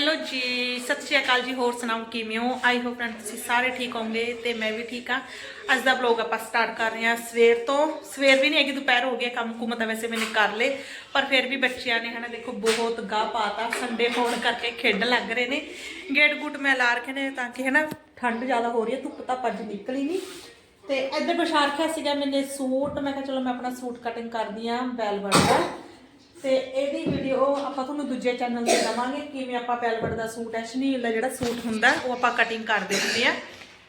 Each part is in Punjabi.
ਹੈਲੋ ਜੀ, ਸਤਿ ਸ਼੍ਰੀ ਅਕਾਲ ਜੀ, ਹੋਰ ਸੁਣਾਓ ਕਿਵੇਂ ਹੋ? ਆਈ ਹੋਪ ਫਰੈਂਡ ਤੁਸੀਂ ਸਾਰੇ ਠੀਕ ਹੋਵੋਗੇ ਤੇ ਮੈਂ ਵੀ ਠੀਕ ਆ ਅੱਜ ਦਾ ਵਲੌਗ ਆਪਾਂ ਸਟਾਰਟ ਕਰ ਰਹੇ ਹਾਂ ਸਵੇਰ ਤੋਂ। ਸਵੇਰ ਵੀ ਨਹੀਂ ਹੈਗੀ, ਦੁਪਹਿਰ ਹੋ ਗਿਆ ਕੰਮ ਕੁਮ ਤਾਂ ਵੈਸੇ ਮੈਨੇ ਕਰ ਲੇ ਪਰ ਫਿਰ ਵੀ ਬੱਚਿਆਂ ਨੇ ਹਨਾ ਦੇਖੋ ਬਹੁਤ ਗਾਹ ਪਾਤਾ ਸੰਡੇ ਹੋਣ ਕਰਕੇ ਖੇਡ ਲੱਗ ਰਹੇ ਨੇ। ਗੇਟ ਗੁੱਟ ਮੈਂ ਲਾ ਰੱਖੇ ਨੇ ਤਾਂ ਕਿ ਹਨਾ ਠੰਡ ਜ਼ਿਆਦਾ ਹੋ ਰਹੀ ਹੈ, ਧੁੱਪ ਤਾਂ ਅੱਜ ਨਿਕਲੀ ਨਹੀਂ ਤੇ ਇੱਧਰ ਵਿਛਾ ਰੱਖਿਆ ਸੀਗਾ ਮੈਨੇ ਸੂਟ, ਮੈਂ ਕਿਹਾ ਚਲੋ ਮੈਂ ਆਪਣਾ ਸੂਟ ਕਟਿੰਗ ਕਰਦੀ ਆ ਵੈਲਵਟ ਦਾ ਤੇ ਇਹਦੀ ਵੀਡੀਓ ਆਪਾਂ ਤੁਹਾਨੂੰ ਦੂਜੇ ਚੈਨਲ ਤੇ ਦਵਾਂਗੇ, ਕਿਵੇਂ ਆਪਾਂ ਵੈਲਵਟ ਦਾ ਸੂਟ ਹੈ, ਸ਼ਨੀਲ ਦਾ ਜਿਹੜਾ ਸੂਟ ਹੁੰਦਾ ਉਹ ਆਪਾਂ ਕਟਿੰਗ ਕਰਦੇ ਹੁੰਦੇ ਆ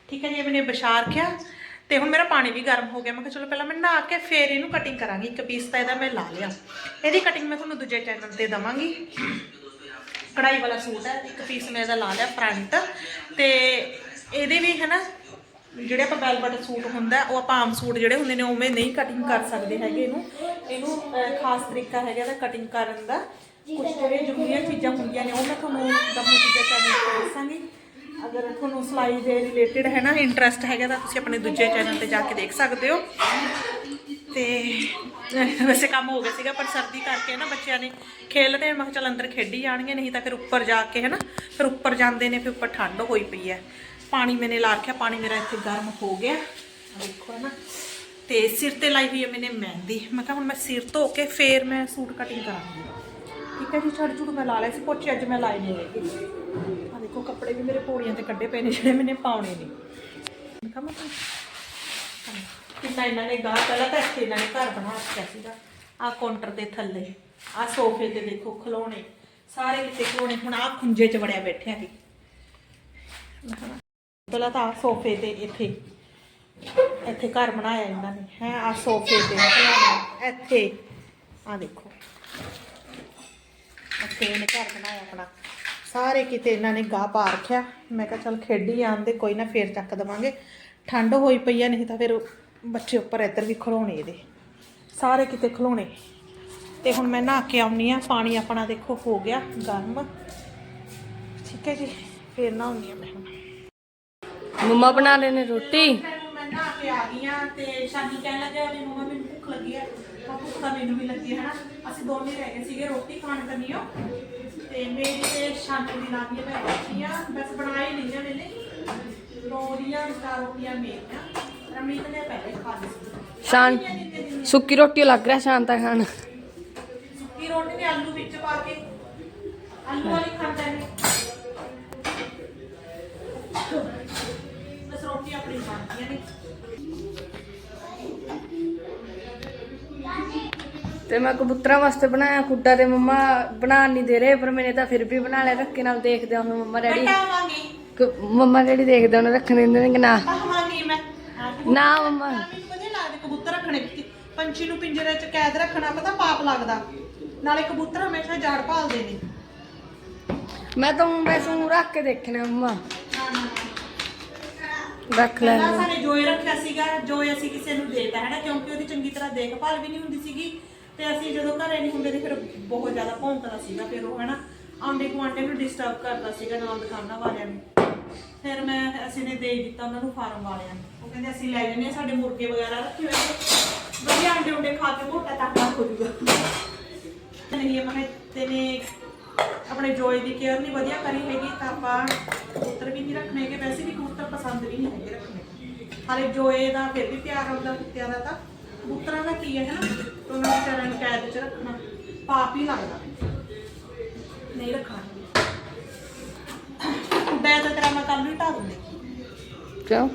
ਠੀਕ ਹੈ ਜੀ, ਇਹ ਮੈਨੇ ਬਸ਼ਾਰ ਰੱਖਿਆ ਤੇ ਹੁਣ ਮੇਰਾ ਪਾਣੀ ਵੀ ਗਰਮ ਹੋ ਗਿਆ। ਮੈਂ ਕਿਹਾ ਚਲੋ ਪਹਿਲਾਂ ਮੈਂ ਨਹਾ ਕੇ ਫੇਰ ਇਹਨੂੰ ਕਟਿੰਗ ਕਰਾਂਗੀ। ਇੱਕ ਪੀਸ ਤਾਂ ਇਹਦਾ ਮੈਂ ਲਾ ਲਿਆ। ਇਹਦੀ ਕਟਿੰਗ ਮੈਂ ਤੁਹਾਨੂੰ ਦੂਜੇ ਚੈਨਲ ਤੇ ਦਵਾਂਗੀ। ਕਢਾਈ ਵਾਲਾ ਸੂਟ ਹੈ। ਇੱਕ ਪੀਸ ਮੈਂ ਇਹਦਾ ਲਾ ਲਿਆ ਫਰੰਟ ਤੇ ਇਹਦੇ ਵੀ ਹੈ ਨਾ ਜਿਹੜੇ ਆਪਾਂ ਵੈਲਵਟ ਸੂਟ ਹੁੰਦਾ ਉਹ ਆਪਾਂ ਆਮ ਸੂਟ ਜਿਹੜੇ ਹੁੰਦੇ ਨੇ ਉਵੇਂ ਨਹੀਂ ਕਟਿੰਗ ਕਰ ਸਕਦੇ ਹੈਗੇ ਇਹਨੂੰ। ਇਹਨੂੰ ਖਾਸ ਤਰੀਕਾ ਹੈਗਾ ਇਹਦਾ ਕਟਿੰਗ ਕਰਨ ਦਾ। ਕੁਝ ਜਿਹੜੀਆਂ ਜ਼ਰੂਰੀਆਂ ਚੀਜ਼ਾਂ ਹੁੰਦੀਆਂ ਨੇ, ਉਹ ਮੈਂ ਤੁਹਾਨੂੰ ਦਮੂ ਦੂਜੇ ਚੈਨਲ ਤੇ ਦੱਸਾਂਗੀ। ਅਗਰ ਤੁਹਾਨੂੰ ਸਿਲਾਈ ਦੇ ਰਿਲੇਟਡ ਹੈ ਨਾ ਇੰਟਰਸਟ ਹੈਗਾ ਤਾਂ ਤੁਸੀਂ ਆਪਣੇ ਦੂਜੇ ਚੈਨਲ ਤੇ ਜਾ ਕੇ ਦੇਖ ਸਕਦੇ ਹੋ। ਤੇ ਵੈਸੇ ਕੰਮ ਹੋ ਗਿਆ ਸੀਗਾ, ਪਰ ਸਰਦੀ ਕਰਕੇ ਨਾ ਬੱਚਿਆਂ ਨੇ ਖੇਲਦੇ ਮੈਂ ਕਿਹਾ ਚੱਲ ਅੰਦਰ ਖੇਡੀ ਜਾਣਗੇ, ਨਹੀਂ ਤਾਂ ਫਿਰ ਉੱਪਰ ਜਾ ਕੇ ਹੈ ਨਾ, ਫਿਰ ਉੱਪਰ ਜਾਂਦੇ ਨੇ, ਫਿਰ ਉੱਪਰ ਠੰਡ ਹੋਈ ਪਈ ਹੈ। ਪਾਣੀ ਮੈਨੇ ਲਾ ਰੱਖਿਆ, ਪਾਣੀ ਮੇਰਾ ਇੱਥੇ ਗਰਮ ਹੋ ਗਿਆ। ਦੇਖੋ ਹੈ ਨਾ। ਤੇ ਸਿਰ ਤੇ ਲਾਈ ਹੋਈ ਹੈ ਮੈਨੇ ਮਹਿੰਦੀ। ਮੈਂ ਕਿਹਾ ਹੁਣ ਮੈਂ ਸਿਰ ਧੋ ਕੇ ਫੇਰ ਮੈਂ ਸੂਟ ਕਟਿੰਗ ਕਰਾਂਗੀ। ਠੀਕ ਹੈ ਜੀ ਛੱਡ ਛੁੱਟ ਮੈਂ ਲਾ ਲਿਆ ਸੀ, ਪੋਚੇ ਅੱਜ ਮੈਂ ਲਾਏ ਨਹੀਂ ਹੈਗੇ। ਆ ਦੇਖੋ, ਕੱਪੜੇ ਵੀ ਮੇਰੇ ਪੌੜੀਆਂ ਤੇ ਕੱਢੇ ਪਏ ਨੇ, ਜਿਹੜੇ ਮੈਨੇ ਪਾਉਣੇ ਨੇ। ਮੈਂ ਕਿਹਾ ਮੈਂ ਕਿੰਨਾ ਇਹਨਾਂ ਨੇ ਗਾਹ ਪਹਿਲਾਂ ਤਾਂ ਇੱਥੇ ਇਹਨਾਂ ਨੇ ਘਰ ਬਣਾ ਰੱਖਿਆ ਸੀਗਾ। ਆ ਕਾਊਂਟਰ ਦੇ ਥੱਲੇ ਆ ਸੋਫੇ ਤੇ ਦੇਖੋ, ਖਲੋਣੇ। ਸਾਰੇ ਕਿਤੇ ਖਲੋਣੇ, ਹੁਣ ਆ ਖੁੰਝੇ 'ਚ ਵੜਿਆ ਬੈਠਿਆ ਸੀ। ਪਹਿਲਾਂ ਤਾਂ ਆਹ ਸੋਫੇ ਤੇ ਇੱਥੇ ਇੱਥੇ ਘਰ ਬਣਾਇਆ ਇਹਨਾਂ ਨੇ। ਹੈ ਆ ਸੋਫੇ ਤੇ ਇੱਥੇ ਆ ਦੇਖੋ। ਇੱਥੇ ਇਹਨੇ ਘਰ ਬਣਾਇਆ ਆਪਣਾ। ਸਾਰੇ ਕਿਤੇ ਇਹਨਾਂ ਨੇ ਗਾਹ ਪਾ ਰੱਖਿਆ। ਮੈਂ ਕਿਹਾ ਚੱਲ ਖੇਡੀ ਆਂਦੇ ਕੋਈ ਨਾ ਫੇਰ ਚੱਕ ਦਵਾਂਗੇ। ਠੰਡ ਹੋਈ ਪਈ ਆ, ਨਹੀਂ ਤਾਂ ਫਿਰ ਬੱਚੇ ਉੱਪਰ ਇੱਧਰ ਵੀ ਖਲੋਣੇ ਇਹਦੇ। ਸਾਰੇ ਕਿਤੇ ਖਲੋਣੇ। ਤੇ ਹੁਣ ਮੈਂ ਨਹਾ ਕੇ ਆਉਣੀ ਆ। ਪਾਣੀ ਆਪਣਾ ਦੇਖੋ ਹੋ ਗਿਆ ਗਰਮ। ਠੀਕ ਹੈ ਜੀ, ਫੇਰ ਨਹਾਉਣੀ ਆ ਮੈਂ ਹੁਣ। ਮੰਮਾ ਬਣਾ ਰਹੇ ਨੇ ਰੋਟੀ। ਮੈਂ ਨਹਾ ਕੇ ਆ ਗਈ ਆ ਤੇ ਸ਼ਾਨੀ ਕਹਿਣ ਲੱਗਿਆ ਵੀ ਮੰਮਾ ਮੈਨੂੰ ਭੁੱਖ ਲੱਗੀ ਆ। ਮੈਂ ਭੁੱਖ ਤਾਂ ਮੈਨੂੰ ਵੀ ਲੱਗੀ ਹੈ ਹਨਾ? ਅਸੀਂ ਦੋਨੇ ਰਹਿ ਗਏ ਸੀਗੇ ਰੋਟੀ ਖਾਣ ਕਰਨੀ ਹੋ ਤੇ ਮੇਰੀ ਤੇ ਸ਼ਾਨੀ ਦੀ ਲਾਗੀ ਆ ਮੈਂ ਬੈਠੀ ਆ ਬਸ ਬਣਾ ਹੀ ਲਈਆਂ ਮੈਨੇ ਰੋਟੀਆਂ ਚਾਰ ਰੋਟੀਆਂ ਮੇਰੀਆਂ। ਰਮੀਤ ਨੇ ਪਹਿਲੇ ਖਾ ਲਈ ਸੀ। ਸ਼ਾਨ ਸੁੱਕੀ ਰੋਟੀ ਲੱਗ ਰਿਹਾ ਸ਼ਾਂਤਾ ਖਾਣ। ਸੁੱਕੀ ਰੋਟੀ ਨੇ ਆਲੂ ਵਿੱਚ ਪਾ ਕੇ। ਆਲੂ ਵਾਲੀ ਖਾਂਦਾ ਨੇ। ਤੇ ਮੈਂ ਕਬੂਤਰਾਂ ਵਾਸਤੇ ਬਣਾਇਆ ਖੁੱਡਾ ਤੇ ਮੰਮਾ ਬਣਾਉਣ ਨਹੀਂ ਦੇ ਰਹੇ ਪਰ ਮੈਨੇ ਤਾਂ ਫਿਰ ਵੀ ਬਣਾ ਲਿਆ ਰੱਖੇ ਨਾਲ ਦੇਖਦੇ ਹਾਂ ਹੁਣ ਮੰਮਾ ਡੈਡੀ। ਮੰਮਾ ਡੈਡੀ ਦੇਖਦੇ ਉਹਨੇ ਰੱਖਣ ਦਿੰਦੇ ਨੇ ਕਿ ਨਾ? ਨਾ ਮੰਮਾ। ਮੈਨੂੰ ਵਧੀਆ ਲੱਗਦੇ ਕਬੂਤਰ ਰੱਖਣੇ ਵਿੱਚ ਪੰਛੀ ਨੂੰ ਪਿੰਜਰੇ 'ਚ ਕੈਦ ਰੱਖਣਾ ਪਤਾ ਪਾਪ ਲੱਗਦਾ। ਨਾਲੇ ਕਬੂਤਰ ਹਮੇਸ਼ਾ ਜੜ ਭਾਲਦੇ ਨੇ। ਮੈਂ ਤਾਂ ਵੈਸੇ ਊਂ ਰੱਖ ਕੇ ਦੇਖਣਾ ਮੰਮਾ। ਰੱਖ ਲੈ ਪਹਿਲਾਂ ਸਾਡੇ ਜੋਏ ਰੱਖਿਆ ਸੀਗਾ ਜੋਏ ਅਸੀਂ ਕਿਸੇ ਨੂੰ ਦੇਤਾ ਹੈ ਨਾ ਕਿਉਂਕਿ ਉਹਦੀ ਚੰਗੀ ਤਰ੍ਹਾਂ ਦੇਖਭਾਲ ਵੀ ਨਹੀਂ ਹੁੰਦੀ ਸੀਗੀ। ਤੇ ਅਸੀਂ ਜਦੋਂ ਘਰੇ ਨਹੀਂ ਹੁੰਦੇ ਤੇ ਫਿਰ ਬਹੁਤ ਜ਼ਿਆਦਾ ਭੌਂਕਦਾ ਸੀਗਾ, ਫਿਰ ਉਹ ਹੈ ਆਂਡੇ ਗੁਆਂਢੇ ਨੂੰ ਡਿਸਟਰਬ ਕਰਦਾ ਸੀਗਾ ਨਾਲ ਦੁਕਾਨਾਂ ਵਾਲਿਆਂ ਨੂੰ। ਫਿਰ ਮੈਂ ਅਸੀਂ ਨੇ ਦੇ ਦਿੱਤਾ ਉਹਨਾਂ ਨੂੰ ਫਾਰਮ ਵਾਲਿਆਂ ਨੂੰ। ਉਹ ਕਹਿੰਦੇ, ਅਸੀਂ ਲੈ ਜੰਨੇ ਸਾਡੇ ਮੁਰਗੇ ਵਗੈਰਾ ਰੱਖੇ ਹੋਏ ਨੇ ਵਧੀਆ ਆਂਡੇ ਉਂਡੇ ਖਾ ਕੇ ਮੋਟਾ ਤਾਕਾ ਹੋ ਜੂਗਾ ਨਹੀਂ ਆਪਣੇ ਤੇ ਆਪਣੇ ਜੋਏ ਦੀ ਕੇਅਰ ਨਹੀਂ ਵਧੀਆ ਕਰੀ ਹੈਗੀ ਤਾਂ ਆਪਾਂ ਕਬੂਤਰ ਵੀ ਨਹੀਂ ਰੱਖਣੇ ਹੈਗੇ। ਵੈਸੇ ਵੀ ਕਬੂਤਰ ਪਸੰਦ ਵੀ ਨਹੀਂ ਹੈਗੇ ਰੱਖਣੇ। ਹਾਲੇ ਜੋਏ ਦਾ ਫਿਰ ਵੀ ਪਿਆਰ ਹੁੰਦਾ ਕੁੱਤਿਆਂ ਦਾ ਤਾਂ। ਕਬੂਤਰਾਂ ਦਾ ਕੀ ਹੈ ਨਾ ਤੇ ਉਹਨਾਂ ਨੂੰ ਵਿਚਾਰਿਆਂ ਕੈਦ 'ਚ ਰੱਖਣਾ। ਪਾਪ ਹੀ ਲੱਗਦਾ। ਨਹੀਂ ਰੱਖਣਾ। ਬੈਦ ਤੇਰਾ ਮੈਂ ਕੱਲ ਨੂੰ ਢਾ ਦੂੰਗੀ ਕਿਉਂ?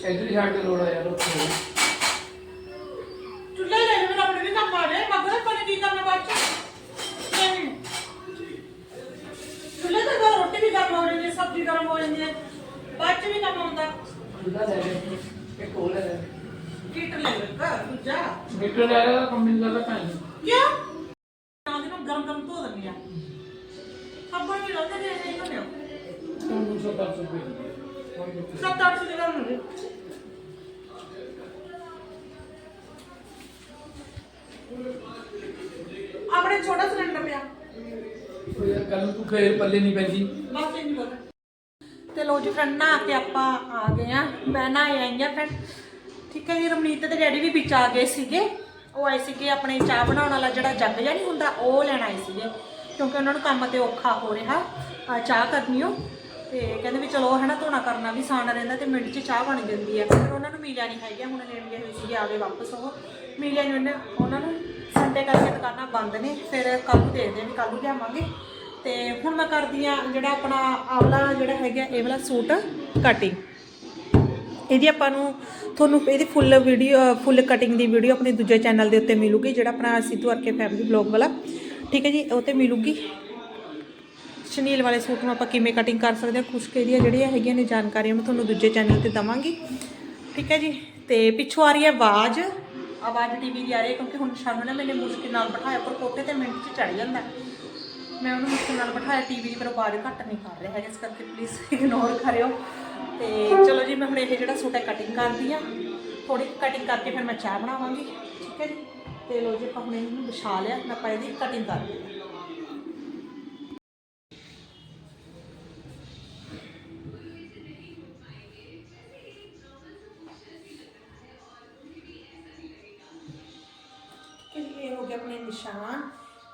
ਇਧਰ ਛੱਡ ਕੇ ਰੋੜਾ ਯਾਰ ਉੱਥੇ। ਚੁੱਲ੍ਹੇ ਲੈ ਮੇਰੇ ਆਪਣੇ ਵੀ ਕੰਮ ਆ ਜਾਏ ਮਗਰ ਪਾਣੀ ਕੀ ਕਰਨਾ ਬਾਅਦ ਚ। ਨਹੀਂ ਚੁੱਲ੍ਹੇ ਤੇ ਤਾਂ ਰੋਟੀ ਵੀ ਗਰਮ ਹੋ ਜਾਂਦੀ ਹੈ ਸਬਜ਼ੀ ਗਰਮ ਹੋ ਜਾਂਦੀ ਹੈ ਬਾਅਦ ਚ ਵੀ ਕੰਮ ਆਉਂਦਾ। ਉਹਦਾ ਲੈ ਲੈ ਇੱਕ ਹੋਰ ਲੈ ਲੈ। ਕੀਟ ਲੈ ਲੈ ਦੂਜਾ। ਮੀਟਰ ਲੈ ਲੈ ਕੰਮ ਮਿਲਦਾ ਤਾਂ ਕਾਈ ਕਿਉਂ? ਤਾਂ ਕਿ ਗਰਮ ਗਰਮ ਧੋ ਦਿੰਦੀ ਆ। ਸਾਬਣ ਵੀ ਲਾਉਂਦੇ ਨੇ ਨਹੀਂ ਧੋਣੇ ਤੁਹਾਨੂੰ ਸਭ ਦੱਸ ਰੁਪਏ। ਸੱਤ ਅੱਠ ਸੌ ਦੇ ਗਰਮ ਹੁੰਦੇ ਆਪਣੇ ਛੋਟਾ ਸਿਲੰਡਰ ਪਿਆ। ਉਹ ਯਾਰ ਕੱਲ ਨੂੰ ਤੂੰ ਫੇਰ ਪੱਲੇ ਨਹੀਂ ਪੈਂਦੀ। ਬਸ ਇਹ ਨਹੀਂ ਬੋਲ ਤੇ ਲੋ ਜੀ ਫਰੈਂਡ ਨਹਾ ਕੇ ਆਪਾਂ ਆ ਗਏ ਆ ਮੈਂ ਨਾ ਆਈ ਆ ਫਰੈਂਡ ਠੀਕ ਹੈ ਜੀ ਰਮਨੀਤ ਤੇ ਡੈਡੀ ਵੀ ਵਿੱਚ ਆ ਗਏ ਸੀਗੇ। ਉਹ ਆਏ ਸੀਗੇ ਆਪਣੇ ਚਾਹ ਬਣਾਉਣ ਵਾਲਾ ਜਿਹੜਾ ਜੱਗ ਜਿਹਾ ਨਹੀਂ ਹੁੰਦਾ ਉਹ ਲੈਣ ਆਏ ਸੀਗੇ। ਕਿਉਂਕਿ ਉਹਨਾਂ ਨੂੰ ਕੰਮ ਤੇ ਔਖਾ ਹੋ ਰਿਹਾ। ਆ ਚਾਹ ਕਰਨੀ ਉਹ ਤੇ ਕਹਿੰਦੇ ਵੀ ਚਲੋ ਹਨਾ ਧੋਣਾ ਕਰਨਾ ਵੀ ਸਾਣਾ ਰਹਿੰਦਾ ਤੇ ਮਿੰਟ 'ਚ ਚਾਹ ਬਣ ਜਾਂਦੀ ਹੈ ਫਿਰ ਉਹਨਾਂ ਨੂੰ ਮਿਲਿਆ ਨਹੀਂ ਹੈਗਾ ਹੁਣ ਲੈਣ ਗਏ ਹੋਏ ਸੀਗੇ ਆ ਗਏ ਵਾਪਸ ਉਹ। ਮਿਲਿਆ ਨਹੀਂ ਉਹਨੇ ਉਹਨਾਂ ਨੂੰ ਸੰਡੇ ਕਰਕੇ ਦੁਕਾਨਾਂ ਬੰਦ ਨੇ, ਫਿਰ ਕੱਲ ਨੂੰ ਦੇਖਦੇ ਵੀ ਕੱਲ ਨੂੰ ਲਿਆਵਾਂਗੇ। ਤੇ ਹੁਣ ਮੈਂ ਕਰਦੀ ਆ ਜਿਹੜਾ ਆਪਣਾ ਆਵਲਾ ਜਿਹੜਾ ਹੈਗਾ ਇਹ ਵਾਲਾ ਸੂਟ ਕਟਿੰਗ ਇਹਦੀ ਆਪਾਂ ਨੂੰ ਤੁਹਾਨੂੰ ਇਹਦੀ ਫੁੱਲ ਵੀਡੀਓ ਫੁੱਲ ਕਟਿੰਗ ਦੀ ਵੀਡੀਓ ਆਪਣੇ ਦੂਜੇ ਚੈਨਲ ਦੇ ਉੱਤੇ ਮਿਲੂਗੀ, ਜਿਹੜਾ ਆਪਣਾ ਸਿੱਧੂ ਅਰਕੇ ਫੈਮਿਲੀ ਬਲੌਗ ਵਾਲਾ। ਠੀਕ ਹੈ ਜੀ, ਉਹ ਤੇ ਮਿਲੂਗੀ। ਸ਼ਨੀਲ ਵਾਲੇ ਸੂਟ ਨੂੰ ਆਪਾਂ ਕਿਵੇਂ ਕਟਿੰਗ ਕਰ ਸਕਦੇ ਹਾਂ, ਕੁਛ ਕੁ ਇਹਦੀਆਂ ਜਿਹੜੀਆਂ ਹੈਗੀਆਂ ਨੇ ਜਾਣਕਾਰੀਆਂ ਮੈਂ ਤੁਹਾਨੂੰ ਦੂਜੇ ਚੈਨਲ ਤੇ ਦਵਾਂਗੀ। ਠੀਕ ਹੈ ਜੀ? ਤੇ ਪਿੱਛੋਂ ਆ ਰਹੀ ਹੈ ਆਵਾਜ਼। ਆਵਾਜ਼ ਟੀਵੀ ਦੀ ਆ ਰਹੀ ਹੈ ਕਿਉਂਕਿ ਹੁਣ ਸ਼ਾਮ ਨੂੰ ਨਾ ਮੈਨੇ ਮੁਸ਼ਕਿਲ ਨਾਲ ਬਿਠਾਇਆ ਪਰ ਕੋਠੇ ਤੇ ਮਿੰਟ 'ਚ ਚੜ ਜਾਂਦਾ। ਮੈਂ ਉਹਨੂੰ ਮੁਸ਼ਕਿਲ ਨਾਲ ਬਿਠਾਇਆ ਟੀਵੀ ਦੀ ਪਰ ਆਵਾਜ਼ ਘੱਟ ਨਹੀਂ ਕਰ ਰਿਹਾ ਹੈਗਾ, ਇਸ ਕਰਕੇ ਪਲੀਜ਼ ਇਗਨੋਰ ਕਰਿਓ। ਤੇ ਚਲੋ ਜੀ, ਮੈਂ ਹੁਣ ਇਹ ਜਿਹੜਾ ਸੂਟ ਹੈ ਕਟਿੰਗ ਕਰਦੀ ਆ ਥੋੜੀ ਕਟਿੰਗ ਕਰਕੇ ਫਿਰ ਮੈਂ ਚਾਹ ਬਣਾਵਾਂਗੀ। ਠੀਕ ਹੈ ਜੀ? ਤੇ ਲੋ ਜੀ, ਆਪਾਂ ਹੁਣ ਇਹਨੂੰ ਵਿਛਾ ਲਿਆ, ਮੈਂ ਆਪਾਂ ਇਹਦੀ ਕਟਿੰਗ ਕਰ ਹਾਂ ਆਪਣੇ ਨਿਸ਼ਾਨ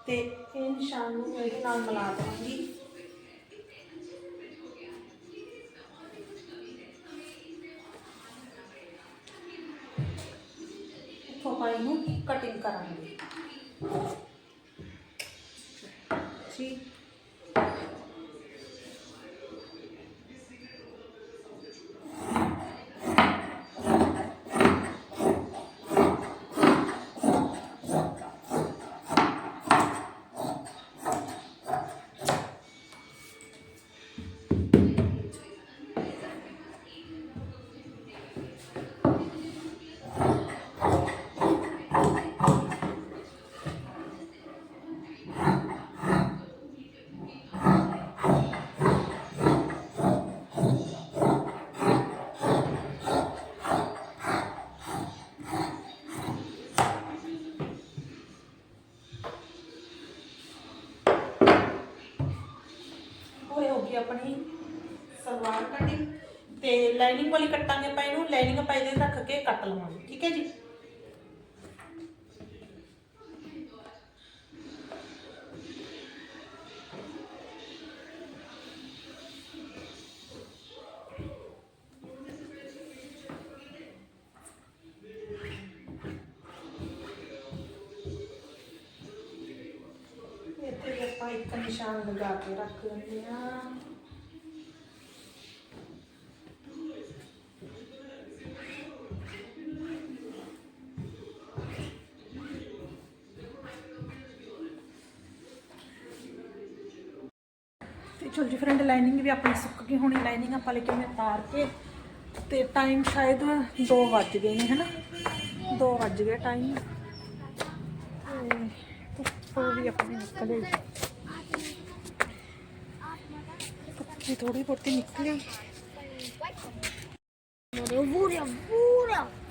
ਤੇ ਇਹ ਨਿਸ਼ਾਨ ਨੂੰ ਇਹਦੇ ਨਾਲ ਮਿਲਾ ਦਵਾਂਗੀ। ਇੱਥੋਂ ਆਪਾਂ ਕਟਿੰਗ ਕਰਾਂਗੇ। ਜੀ ਕਟਿੰਗ ਤੇ ਲਾਈਨਿੰਗ ਵਾਲੀ ਕੱਟਾਂਗੇ ਆਪਾਂ ਇਹਨੂੰ ਲਾਈਨਿੰਗ ਆਪਾਂ ਇਹਦੇ ਰੱਖ ਕੇ ਕੱਟ ਲਵਾਂਗੇ, ਠੀਕ ਹੈ ਜੀ? ਆਪਾਂ ਇੱਕ ਨਿਸ਼ਾਨ ਲਗਾ ਕੇ ਰੱਖ ਲੈਂਦੇ ਹਾਂ। ਚਲ ਜੀ ਫਰੈਂਡ ਲਾਈਨਿੰਗ ਵੀ ਆਪਣੀ ਸੁੱਕ ਗਈ ਹੋਣੀ ਲਾਈਨਿੰਗ ਆਪਾਂ ਲੇਕਿਨ ਮੈਂ ਤਾਰ ਕੇ। ਤੇ ਟਾਈਮ ਸ਼ਾਇਦ 2 ਵੱਜ ਗਏ ਨੇ ਹਨਾ? 2 ਵੱਜ ਗਏ ਟਾਈਮ ਤੇ ਧੁੱਪ ਵੀ ਆਪਣੀ ਨਿਕਲੇ ਧੁੱਪ ਥੋੜੀ ਬਹੁਤੀ ਨਿਕਲੀ।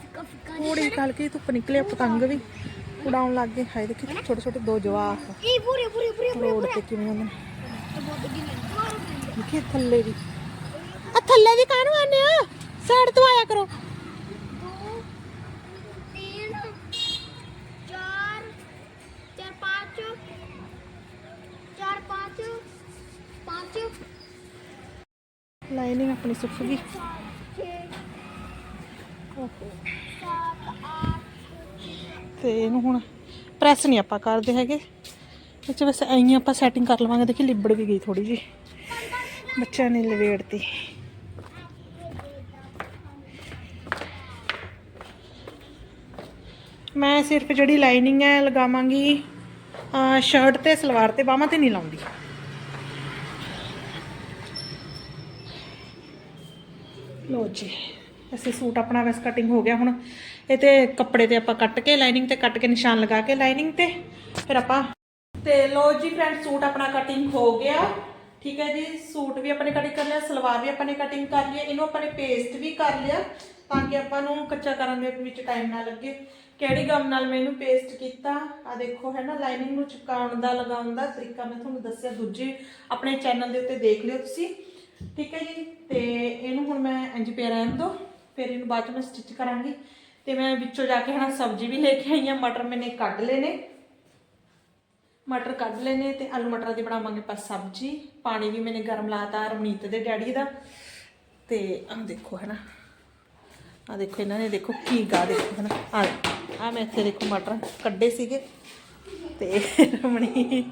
fica. ਥੋੜੀ ਹਲਕੀ ਧੁੱਪ ਨਿਕਲੇ ਪਤੰਗ ਵੀ ਉਡਾਉਣ ਲੱਗ ਗਏ। ਹਾਏ ਦੇਖੀ ਛੋਟੇ ਛੋਟੇ ਦੋ ਜਵਾਕ। vura, vura, vura, vura. Road ਤੇ ਕਿਵੇਂ ਆਉਂਦੇ ਨੇ Eu vou ਥੱਲੇ ਵੀ। ਆ ਥੱਲੇ ਵੀ ਕਾਹਨੂੰ ਆ ਸਾਈਡ ਤੋਂ ਕਰੋ। ਲਾਈਨਿੰਗ ਆਪਣੀ ਸੁੱਕ ਗਈ ਤੇ ਇਹਨੂੰ ਹੁਣ ਪ੍ਰੈਸ ਨਹੀਂ ਆਪਾਂ ਕਰਦੇ ਹੈਗੇ। ਵਿੱਚ ਬਸ ਐਂ ਆਪਾਂ ਸੈਟਿੰਗ ਕਰ ਲਵਾਂਗੇ। ਦੇਖੀ ਲਿਬੜ ਵੀ ਗਈ ਥੋੜੀ ਜੀ ਬੱਚਾ ਨੇ ਲਵੇੜਤੀ। ਮੈਂ ਸਿਰਫ ਜਿਹੜੀ ਲਾਈਨਿੰਗ ਹੈ ਲਗਾਵਾਂਗੀ ਸ਼ਰਟ ਤੇ, ਸਲਵਾਰ ਤੇ, ਬਾਹਾਂ ਤੇ ਨਹੀਂ ਲਾਉਂਦੀ। ਲੋ ਜੀ, ਅਸੀਂ ਸੂਟ ਆਪਣਾ ਵੈਸ ਕਟਿੰਗ ਹੋ ਗਿਆ ਹੁਣ। ਇਹ ਤੇ ਕੱਪੜੇ ਤੇ ਆਪਾਂ ਕੱਟ ਕੇ, ਲਾਈਨਿੰਗ ਤੇ ਕੱਟ ਕੇ, ਨਿਸ਼ਾਨ ਲਗਾ ਕੇ, ਲਾਈਨਿੰਗ ਤੇ, ਫਿਰ ਆਪਾਂ ਤੇ ਲੋ ਜੀ ਫਰੈਂਡ ਸੂਟ ਆਪਣਾ ਕਟਿੰਗ ਹੋ ਗਿਆ। ਠੀਕ ਹੈ ਜੀ, ਸੂਟ ਵੀ ਆਪਾਂ ਨੇ ਕਟਿੰਗ ਕਰ ਲਿਆ, ਸਲਵਾਰ ਵੀ ਆਪਾਂ ਨੇ ਕਟਿੰਗ ਕਰ ਲਈ ਇਹਨੂੰ ਆਪਾਂ ਨੇ ਪੇਸਟ ਵੀ ਕਰ ਲਿਆ, ਤਾਂ ਕਿ ਆਪਾਂ ਨੂੰ ਕੱਚਾ ਕਰਨ ਦੇ ਵਿੱਚ ਟਾਈਮ ਨਾ ਲੱਗੇ। ਕਿਹੜੀ ਗਮ ਨਾਲ ਮੈਂ ਇਹਨੂੰ ਪੇਸਟ ਕੀਤਾ? ਆ ਦੇਖੋ, ਹੈ ਨਾ ਲਾਈਨਿੰਗ ਨੂੰ ਚਿਪਕਾਉਣ ਦਾ, ਲਗਾਉਣ ਦਾ ਤਰੀਕਾ ਮੈਂ ਤੁਹਾਨੂੰ ਦੱਸਿਆ, ਦੂਜੇ ਆਪਣੇ ਚੈਨਲ ਦੇ ਉੱਤੇ ਦੇਖ ਲਿਓ ਤੁਸੀਂ। ਠੀਕ ਹੈ ਜੀ, ਤੇ ਇਹਨੂੰ ਹੁਣ ਮੈਂ ਇੰਜ ਪਿਆ ਰਹਿਣ ਦੋ ਫਿਰ ਇਹਨੂੰ ਬਾਅਦ ਚ ਮੈਂ ਸਟਿਚ ਕਰਾਂਗੀ। ਤੇ ਮੈਂ ਵਿੱਚੋਂ ਜਾ ਕੇ ਹਣਾ ਸਬਜ਼ੀ ਵੀ ਲੈ ਕੇ ਆਈ ਆ ਮਟਰ ਮੈਨੇ ਕੱਢ ਲਏ ਨੇ। ਮਟਰ ਕੱਢ ਲਏ ਨੇ ਤੇ ਆਲੂ ਮਟਰਾਂ ਦੀ ਬਣਾਵਾਂਗੇ ਆਪਾਂ ਸਬਜ਼ੀ। ਪਾਣੀ ਵੀ ਮੈਨੇ ਗਰਮ ਲਾਤਾ ਰਮਨੀਤ ਦੇ ਡੈਡੀ ਦਾ। ਤੇ ਆਹ ਦੇਖੋ ਹੈ ਨਾ ਆ ਦੇਖੋ, ਇਹਨਾਂ ਨੇ ਦੇਖੋ ਕੀ ਗਾ ਦੇਖੋ ਹੈ ਨਾ ਆ ਆ ਮੈਂ ਇੱਥੇ ਦੇਖੋ ਮਟਰ ਕੱਢੇ ਸੀਗੇ। ਤੇ ਰਮਣੀ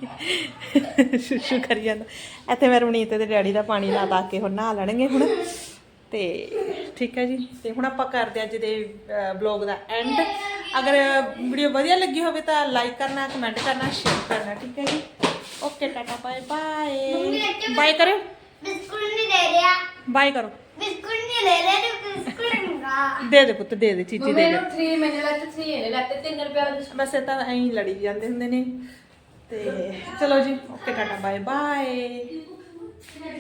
ਸ਼ੁਸ਼ੂ ਕਰੀ ਜਾਂਦਾ। ਇੱਥੇ ਮੈਂ ਰਮਣੀਤ ਦੇ ਡੈਡੀ ਦਾ ਪਾਣੀ ਲਾ ਤਾ ਕੇ ਹੁਣ ਨਹਾ ਲੈਣਗੇ ਹੁਣ। ਤੇ ਠੀਕ ਹੈ ਜੀ। ਤੇ ਹੁਣ ਆਪਾਂ ਕਰਦੇ ਹਾਂ ਅੱਜ ਦੇ ਬਲੌਗ ਦਾ ਐਂਡ ਅਗਰ ਵੀਡੀਓ ਵਧੀਆ ਲੱਗੀ ਹੋਵੇ ਤਾਂ ਲਾਈਕ ਕਰਨਾ ਕਮੈਂਟ ਕਰਨਾ ਸ਼ੇਅਰ ਕਰਨਾ, ਠੀਕ ਹੈ ਜੀ। Tata bye bye. ਬਾਏ ਕਰੋ ਬਿਸਕੁਟ ਨਹੀਂ ਦੇ ਰਿਹਾ। ਬਾਏ ਕਰੋ। ਬਿਸਕੁਟ ਨਹੀਂ ਲੈ ਰਿਹਾ ਤੇ ਬਿਸਕੁਟ ਨਹੀਂ ਦੇ ਦੇ ਪੁੱਤ ਦੇ ਦੇ ਚੀਚੀ ਦੇ ਮੈਨੂੰ ਦੇ 3 ਮੈਨੇ ਲੈਤੇ 3 ਇਹਨੇ ਲੈਤੇ 3 ਰੁਪਏ ਵਾਲਾ ਬਸ ਇਹ ਤਾਂ ਐਂ ਹੀ ਲੜੀ ਜਾਂਦੇ ਹੁੰਦੇ ਨੇ। ਤੇ ਚਲੋ ਜੀ ਓਕੇ ਟਾਟਾ ਬਾਏ ਬਾਏ।